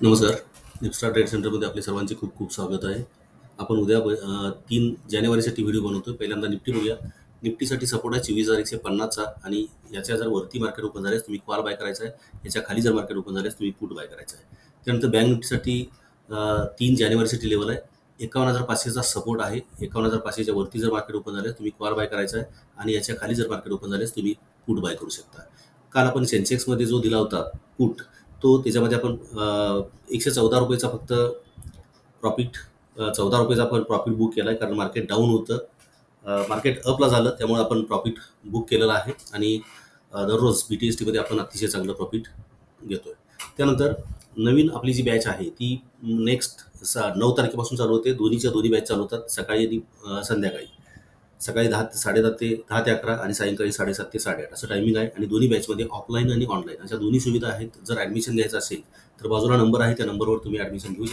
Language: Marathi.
नमस्कार. निपस्टार ट्रेड सेंटरमध्ये आपले सर्वांचे खूप खूप स्वागत आहे. आपण उद्या तीन जानेवारीसाठी व्हिडिओ बनवतो पहिल्यांदा निफ्टी बघूया. निफ्टीसाठी सपोर्ट आहे चोवीस हजार एकशे पन्नासचा आणि याच्या जर वरती मार्केट ओपन झाल्यास तुम्ही कॉल बाय करायचा आहे. याच्या खाली जर मार्केट ओपन झाल्यास तुम्ही पुट बाय करायचा आहे. त्यानंतर बँक निफ्टीसाठी तीन जानेवारीसाठी लेवल आहे. एकावन्न हजार पाचशेचा सपोर्ट आहे. एकावन्न हजार पाचशेच्या वरती जर मार्केट ओपन झाल्यास तुम्ही कॉल बाय करायचा आहे. आणि याच्या खाली जर मार्केट ओपन झाल्यास तुम्ही पुट बाय करू शकता. काल आपण सेन्सेक्समध्ये जो दिला होता पुट तो त्याच्यामध्ये आपण एकशे चौदा रुपयेचा फक्त प्रॉफिट चौदा रुपयेचा आपण प्रॉफिट बुक केला आहे कारण मार्केट डाऊन होतं. मार्केट अपला झालं त्यामुळे आपण प्रॉफिट बुक केलेलं आहे. आणि दररोज बी टी एस टीमध्ये आपण अतिशय चांगलं प्रॉफिट घेतो आहे त्यानंतर नवीन आपली जी बॅच आहे ती नेक्स्ट सा नऊ तारखेपासून चालू होते. दोन्हीच्या दोन्ही बॅच चालू होतात. सकाळी आणि संध्याकाळी. सकाळी दहा ते साडेदहा ते दहा ते अकरा आणि सायंकाळी साडेसात ते साडेआठ असं टायमिंग आहे. आणि दोन्ही बॅचमध्ये ऑफलाईन आणि ऑनलाईन अशा दोन्ही सुविधा आहेत. जर ॲडमिशन घ्यायचं असेल तर बाजूला नंबर आहे. त्या नंबरवर तुम्ही ॲडमिशन घेऊ शकता.